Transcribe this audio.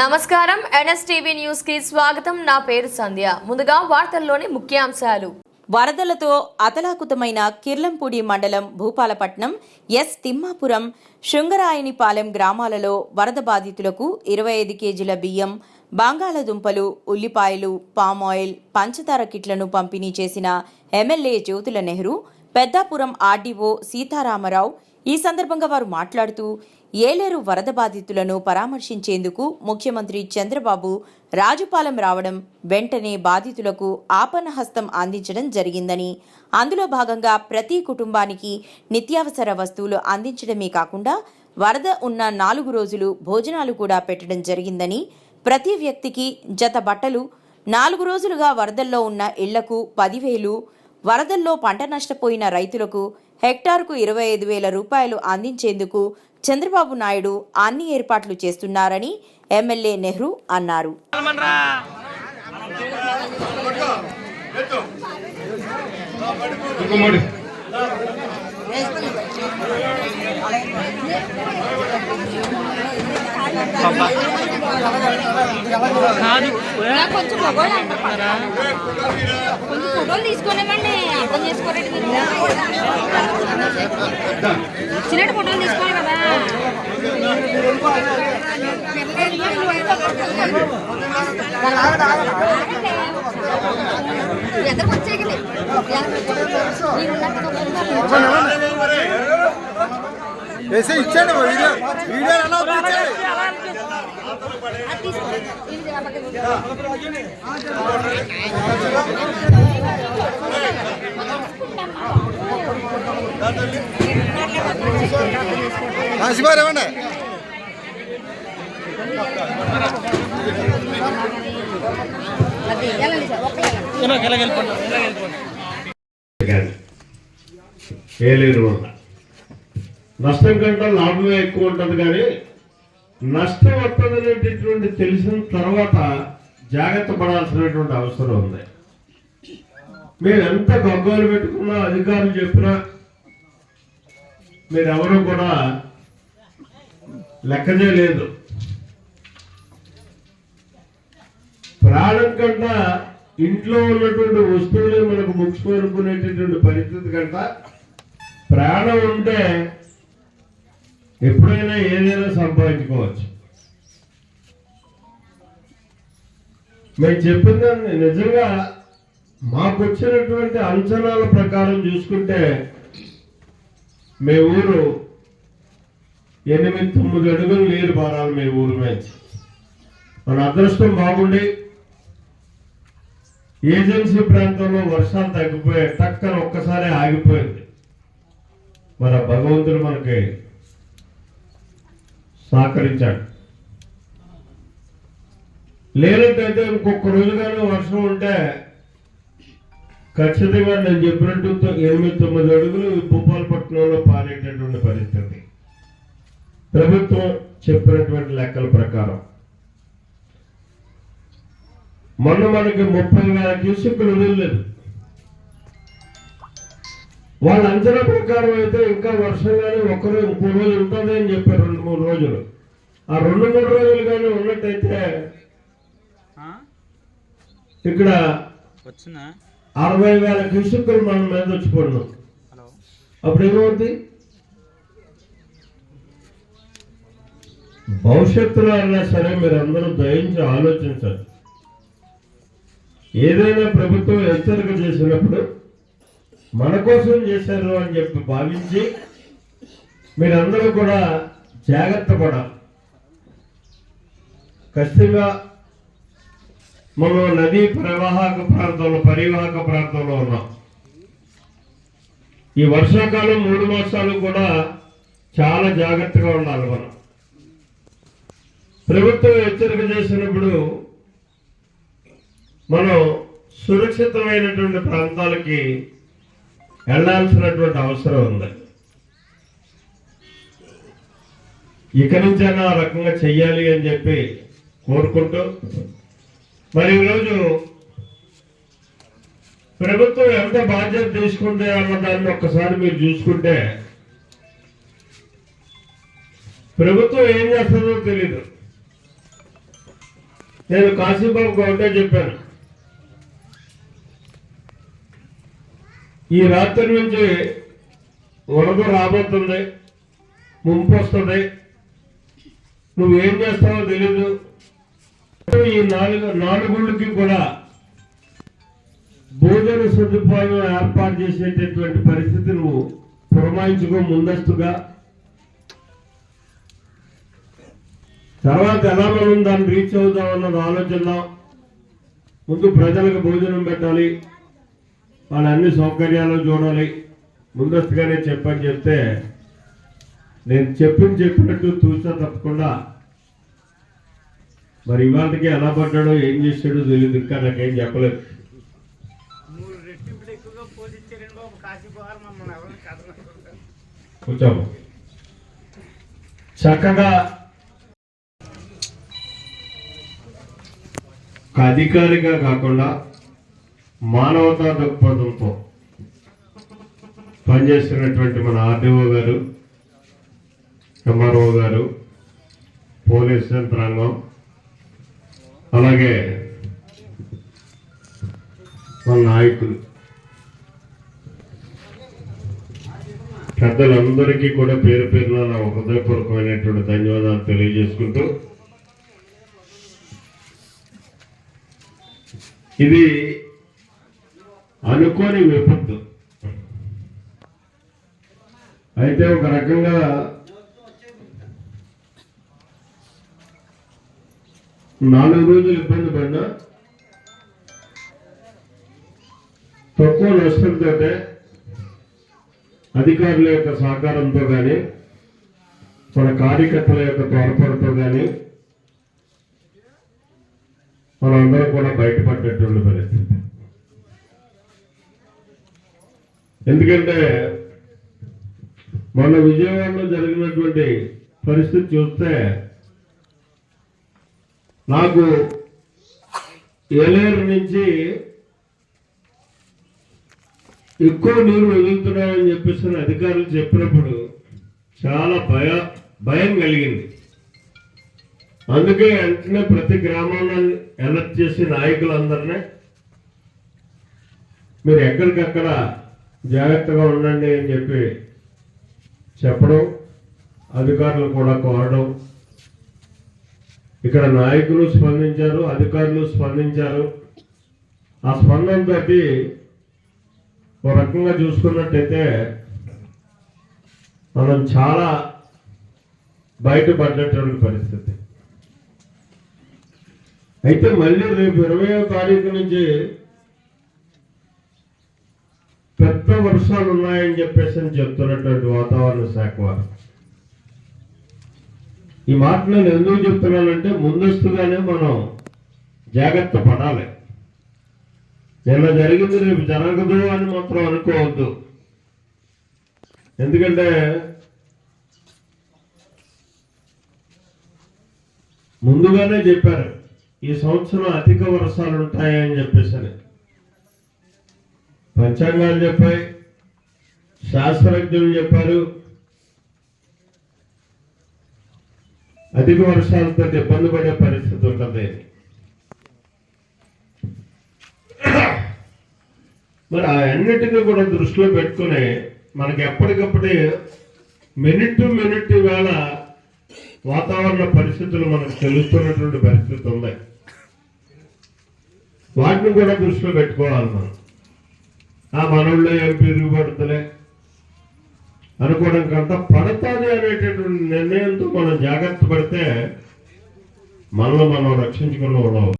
నమస్కారం. ఎన్ఎస్టీవీ న్యూస్కి స్వాగతం. నా పేరు సంధ్య. ముందుగా వార్తల్లోని ముఖ్యాంశాలు. వరదలతో అతలాకుతమైన కిర్లంపూడి మండలం భూపాలపట్నం ఎస్ తిమ్మాపురం శృంగరాయనిపాలెం గ్రామాలలో వరద బాధితులకు ఇరవై ఐదు కేజీల బియ్యం బంగాళదుంపలు ఉల్లిపాయలు పామాయిల్ పంచదార కిట్లను పంపిణీ చేసిన ఎమ్మెల్యే జ్యోతుల నెహ్రూ పెద్దాపురం ఆర్డీఓ సీతారామరావు ఈ సందర్భంగా వారు మాట్లాడుతూ ఏలేరు వరద బాధితులను పరామర్శించేందుకు ముఖ్యమంత్రి చంద్రబాబు రాజుపాలెం రావడం వెంటనే బాధితులకు ఆపనహస్తం అందించడం జరిగిందని. అందులో భాగంగా ప్రతి కుటుంబానికి నిత్యావసర వస్తువులు అందించడమే కాకుండా వరద ఉన్న నాలుగు రోజులు భోజనాలు కూడా పెట్టడం జరిగిందని ప్రతి వ్యక్తికి జత బట్టలు నాలుగు రోజులుగా వరదల్లో ఉన్న ఇళ్ళకు పదివేలు వరదల్లో పంట నష్టపోయిన రైతులకు హెక్టార్కు ఇరవై ఐదు వేల రూపాయలు అందించేందుకు చంద్రబాబు నాయుడు అన్ని ఏర్పాట్లు చేస్తున్నారని ఎమ్మెల్యే నెహ్రూ అన్నారు. ఇంకొకటి కొంచెం అంటారా కొంచెం ఫోటోలు తీసుకోలేమండి అర్థం చేసుకోరండి మీరు ఫోటోలు తీసుకోవాలి కదా. ఎంత వచ్చేయగలి వేసి ఇచ్చాడు వీడియో వీడియో ఎలా ఇచ్చాడు శివారు ఏమండి నష్టం కంటే లాభమే ఎక్కువ ఉంటుంది కానీ నష్టం వస్తుందనేటటువంటి తెలిసిన తర్వాత జాగ్రత్త పడాల్సినటువంటి అవసరం ఉంది. మీరు ఎంత గగ్గోలు పెట్టుకున్నా అధికారులు చెప్పినా మీరెవరూ కూడా లెక్కనే లేదు. ప్రాణం కన్నా ఇంట్లో ఉన్నటువంటి వస్తువులే మనకు ముఖ్యమనుకునేటటువంటి పరిస్థితి కంట ప్రాణం ఉంటే ఎప్పుడైనా ఏదైనా సంపాదించుకోవచ్చు. మేము చెప్పిందని నిజంగా మాకు వచ్చినటువంటి అంచనాల ప్రకారం చూసుకుంటే మీ ఊరు ఎనిమిది తొమ్మిది అడుగులు నీరు పారాలి మీ ఊరు మీద. మన అదృష్టం బాగుండి ఏజెన్సీ ప్రాంతంలో వర్షాలు తగ్గిపోయాయి టక్కన ఒక్కసారి ఆగిపోయింది. మన భగవంతుడు మనకి సహకరించాడు. లేనట్టయితే ఇంకొక రోజుగానే వర్షం ఉంటే ఖచ్చితంగా నేను చెప్పినట్టు ఎనిమిది తొమ్మిది అడుగులు భూపాలపట్నంలో పారేటటువంటి పరిస్థితి. ప్రభుత్వం చెప్పినటువంటి లెక్కల ప్రకారం మొన్న మనకి ముప్పై వేల క్యూసెక్కులు వదిలేదు వాళ్ళ అంచనా ప్రకారం అయితే ఇంకా వర్షం కానీ ఒక్క రోజు ఇంకో రోజు ఉంటుంది అని చెప్పారు రెండు మూడు రోజులు. ఆ రెండు మూడు రోజులు కానీ ఉన్నట్టయితే ఇక్కడ అరవై వేల క్యూసెక్కులు మన మీద వచ్చి పడినాం. హలో. అప్పుడు ఏమవుతుంది భవిష్యత్తులో అయినా సరే మీరు అందరూ దయించి ఆలోచించండి. ఏదైనా ప్రభుత్వం హెచ్చరిక చేసినప్పుడు మన కోసం చేశారు అని చెప్పి భావించి మీరందరూ కూడా జాగ్రత్త పడాలి. ఖచ్చితంగా మనం నదీ ప్రవాహక ప్రాంతంలో పరివాహక ప్రాంతంలో ఉన్నాం. ఈ వర్షాకాలం మూడు మాసాలు కూడా చాలా జాగ్రత్తగా ఉండాలి మనం. ప్రభుత్వం హెచ్చరిక చేసినప్పుడు మనం సురక్షితమైనటువంటి ప్రాంతాలకి వెళ్ళాల్సినటువంటి అవసరం ఉంది. ఇక నుంచైనా ఆ రకంగా చెయ్యాలి అని చెప్పి కోరుకుంటూ మరి ఈరోజు ప్రభుత్వం ఎంత బాధ్యత తీసుకుంటే అన్న దాన్ని ఒక్కసారి మీరు చూసుకుంటే ప్రభుత్వం ఏం చేస్తుందో తెలీదు. నేను కాశీబాబు ఒకటే చెప్పాను. ఈ రాత్రి నుంచి వరద రాబోతుంది ముంపు వస్తుంది. నువ్వేం చేస్తావో తెలీదు. ఈ నాలుగు నాలుగుళ్ళకి కూడా భోజన సదుపాయం ఏర్పాటు చేసేటటువంటి పరిస్థితి నువ్వు పురమాయించుకో ముందస్తుగా. తర్వాత ఎలా మనం దాన్ని రీచ్ అవుదాం అన్నది ఆలోచన ముందు ప్రజలకు భోజనం పెట్టాలి. వాళ్ళ అన్ని సౌకర్యాలు చూడాలి. ముందస్తుగానే చెప్పని చెప్తే నేను చెప్పింది చెప్పినట్టు తూచా తప్పకుండా మరి ఇవాళకి ఎలా పడ్డాడో ఏం చేశాడో తెలియదు. ఇంకా నాకేం చెప్పలేదు. కూర్చోము. చక్కగా ఒక అధికారిగా కాకుండా మానవతా దృక్పథంతో పనిచేస్తున్నటువంటి మన ఆర్డీఓ గారు ఎంఆర్ఓ గారు పోలీస్ యంత్రాంగం అలాగే మన నాయకులు పెద్దలందరికీ కూడా పేరు పేరున నా హృదయపూర్వకమైనటువంటి ధన్యవాదాలు తెలియజేసుకుంటూ ఇది అనుకోని విపత్తు. అయితే ఒక రకంగా నాలుగు రోజులు ఇబ్బంది పడినా తక్కువ నష్టంతో అధికారుల యొక్క సహకారంతో కానీ మన కార్యకర్తల యొక్క తోడ్పడతో కానీ మనందరం కూడా బయటపడ్డటువంటి పరిస్థితి. ఎందుకంటే మొన్న విజయవాడలో జరిగినటువంటి పరిస్థితి చూస్తే నాకు ఏలేరు నుంచి ఎక్కువ నీరు వదులుతున్నామని చెప్పేసి అధికారులు చెప్పినప్పుడు చాలా భయ భయం కలిగింది. అందుకే వెంటనే ప్రతి గ్రామాన్ని ఎలర్ట్ చేసి నాయకులందరినీ మీరు ఎక్కడికక్కడ జాగ్రత్తగా ఉండండి అని చెప్పి చెప్పడం అధికారులు కూడా కోరడం. ఇక్కడ నాయకులు స్పందించారు అధికారులు స్పందించారు. ఆ స్పందనతో ఒక రకంగా చూసుకున్నట్టయితే మనం చాలా బయటపడ్డటువంటి పరిస్థితి. అయితే మళ్ళీ రేపు ఇరవయో తారీఖు నుంచి పెద్ద వర్షాలు ఉన్నాయని చెప్పేసి అని చెప్తున్నటువంటి వాతావరణ శాఖ వారు. ఈ మాట నేను ఎందుకు చెప్తున్నానంటే ముందస్తుగానే మనం జాగ్రత్త పడాలి. నిన్న జరిగింది రేపు జరగదు అని మాత్రం అనుకోవద్దు. ఎందుకంటే ముందుగానే చెప్పారు ఈ సంవత్సరం అధిక వర్షాలు ఉంటాయని చెప్పేసి అని. పంచాంగాలు చెప్పాయి. శాస్త్రజ్ఞులు చెప్పారు. అధిక వర్షాలతో ఇబ్బంది పడే పరిస్థితి ఉంటుంది. మరి ఆ అన్నిటినీ కూడా దృష్టిలో పెట్టుకుని మనకి ఎప్పటికప్పుడే మినిట్ టు మినిట్ వేళ వాతావరణ పరిస్థితులు మనకు తెలుస్తున్నటువంటి పరిస్థితి ఉంది. వాటిని కూడా దృష్టిలో పెట్టుకోవాలి మనం. ఆ మనవుల్లో ఏం అనుకోవడం కంటే పడతాది అనేటటువంటి నిర్ణయంతో మనం జాగ్రత్త పడితే మనలో మనం రక్షించుకున్న వాళ్ళం.